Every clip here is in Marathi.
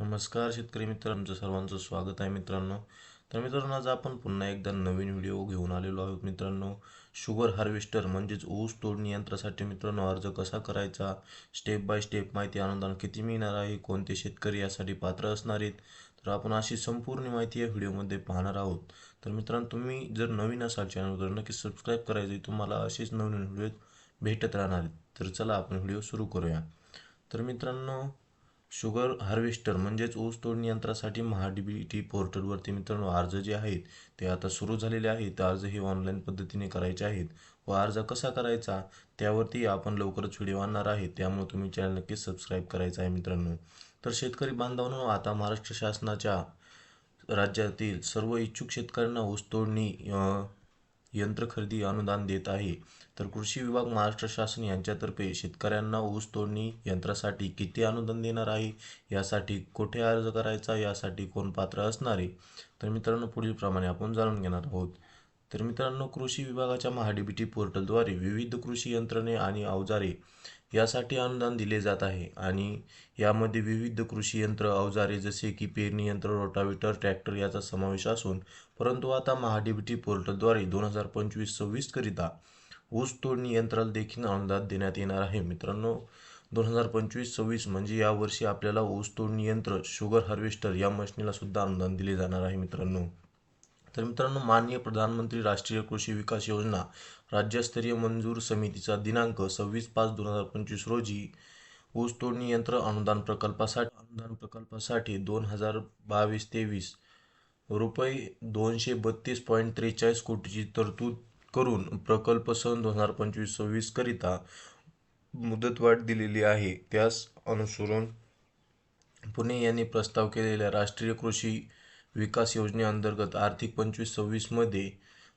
नमस्कार शेतकरी मित्रांचं सर्वांचं स्वागत आहे मित्रांनो. तर मित्रांनो आज आपण पुन्हा एकदा नवीन व्हिडिओ घेऊन आलेलो आहोत मित्रांनो. शुगर हार्वेस्टर म्हणजेच ऊस तोडणी यंत्रासाठी मित्रांनो अर्ज कसा करायचा? स्टेप बाय स्टेप माहिती अनुदान किती मिळणार आहे? कोणते शेतकरी यासाठी पात्र असणार आहेत? तर आपण अशी संपूर्ण माहिती या व्हिडिओमध्ये पाहणार आहोत. तर मित्रांनो तुम्ही जर नवीन असाल चॅनलवर नक्की सबस्क्राईब करायचे तुम्हाला असेच नवीन व्हिडिओ भेटत राहणार आहेत. तर चला आपण व्हिडिओ सुरू करूया. तर मित्रांनो शुगर हार्वेस्टर म्हणजेच ऊस तोडणी यंत्रासाठी महाडीबीटी पोर्टलवरती मित्रांनो अर्ज जे आहेत ते आता सुरू झालेले आहेत. अर्ज हे ऑनलाईन पद्धतीने करायचे आहेत व अर्ज कसा करायचा त्यावरती आपण लवकरच व्हिडिओ आणणार आहे त्यामुळे तुम्ही चॅनल नक्कीच सबस्क्राईब करायचं आहे मित्रांनो. तर शेतकरी बांधवांनो आता महाराष्ट्र शासनाच्या राज्यातील सर्व इच्छुक शेतकऱ्यांना ऊस तोडणी यंत्र खरेदी अनुदान देत आहे. तर कृषी विभाग महाराष्ट्र शासन यांच्यातर्फे शेतकऱ्यांना ऊस तोडणी यंत्रासाठी किती अनुदान देणार आहे? यासाठी कुठे अर्ज करायचा? यासाठी कोण पात्र असणार आहे? तर मित्रांनो पुढील प्रमाणे आपण जाणून घेणार आहोत. तर मित्रांनो कृषी विभागाच्या महाडीबीटी पोर्टलद्वारे विविध कृषी यंत्रणे आणि अवजारे यासाठी अनुदान दिले जात आहे आणि यामध्ये विविध कृषी यंत्र अवजारे जसे की पेरणी यंत्र रोटावेटर ट्रॅक्टर याचा समावेश असून परंतु आता महाडीबीटी पोर्टलद्वारे दोन हजार पंचवीस सव्वीसकरिता ऊस तोडणी यंत्राला देखील अनुदान देण्यात येणार आहे. मित्रांनो दोन हजार पंचवीस सव्वीस म्हणजे यावर्षी आपल्याला ऊस तोडणी यंत्र शुगर हार्वेस्टर या मशीनीला सुद्धा अनुदान दिले जाणार आहे मित्रांनो. तर मित्रांनो माननीय प्रधानमंत्री राष्ट्रीय कृषी विकास योजना राज्यस्तरीय मंजूर समितीचा दिनांक सव्वीस पाच दोन हजार पंचवीस रोजी ऊस तोडणी यंत्र अनुदान प्रकल्पासाठी अनुदान प्रकल्पासाठी दोन हजार बावीस तेवीस रुपये दोनशे बत्तीस पॉईंट त्रेचाळीस कोटीची तरतूद करून प्रकल्प सन दोन हजार पंचवीस सव्वीस करिता मुदतवाढ दिलेली आहे. त्यास अनुसरून पुणे यांनी प्रस्ताव केलेल्या राष्ट्रीय कृषी विकास योजनेअंतर्गत आर्थिक पंचवीस सव्वीसमध्ये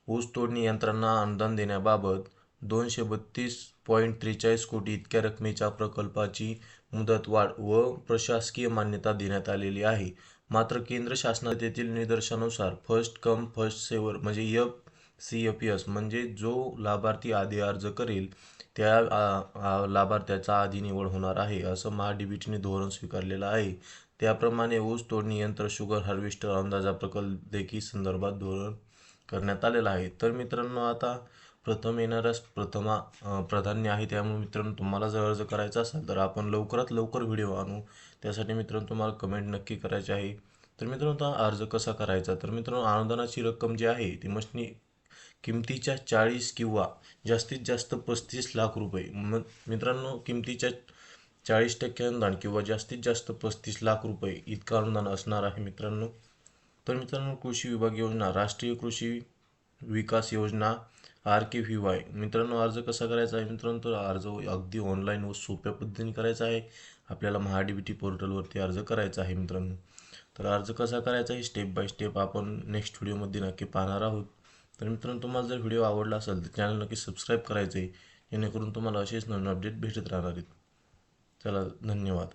ऊस तोडणी यंत्रांना अनुदान देण्याबाबत दोनशे बत्तीस पॉईंट त्रेचाळीस कोटी इतक्या रकमेच्या प्रकल्पाची मुदतवाढ व प्रशासकीय मान्यता देण्यात आलेली आहे. मात्र केंद्र शासनातील निदर्शनानुसार फर्स्ट कम फर्स्ट सेवर म्हणजे यफ सी एफ एस म्हणजे जो लाभार्थी आधी अर्ज करेल त्या लाभार्थ्याचा आधी निवड होणार आहे असं महाडीबीटीने धोरण स्वीकारलेलं आहे. त्याप्रमाणे ऊस तोडणी यंत्र शुगर हार्वेस्टर अंदाजा प्रकल्प देखील संदर्भात धोरण करण्यात आलेलं आहे. तर मित्रांनो आता प्रथम येणाऱ्यास प्रथमा प्राधान्य आहे त्यामुळे मित्रांनो तुम्हाला जर अर्ज करायचा असेल तर आपण लवकरात लवकर व्हिडिओ आणू. त्यासाठी मित्रांनो तुम्हाला कमेंट नक्की करायची आहे. तर मित्रांनो आता अर्ज कसा करायचा? तर मित्रांनो अनुदानाची रक्कम जी आहे ती मशनी किमतीच्या चाळीस किंवा जास्तीत जास्त पस्तीस लाख रुपये. मग मित्रांनो किमतीच्या चाळीस टक्के अनुदान किंवा जास्तीत जास्त पस्तीस लाख रुपये इतकं अनुदान असणार आहे मित्रांनो. तर मित्रांनो कृषी विभाग योजना राष्ट्रीय कृषी विकास योजना आर के व्ही वाय. मित्रांनो अर्ज कसा करायचा आहे मित्रांनो? तर अर्ज अगदी ऑनलाईन व सोप्या पद्धतीने करायचा आहे. आपल्याला महाडीबीटी पोर्टलवरती अर्ज करायचा आहे मित्रांनो. तर अर्ज कसा करायचा आहे? स्टेप बाय स्टेप आपण नेक्स्ट व्हिडिओमध्ये नक्की पाहणार आहोत. तर मित्रांनो तुम्हाला जर व्हिडिओ आवडला असेल तर चॅनल नक्की सबस्क्राईब करायचं आहे जेणेकरून तुम्हाला असेच नवीन अपडेट भेटत राहणार आहेत. चला धन्यवाद.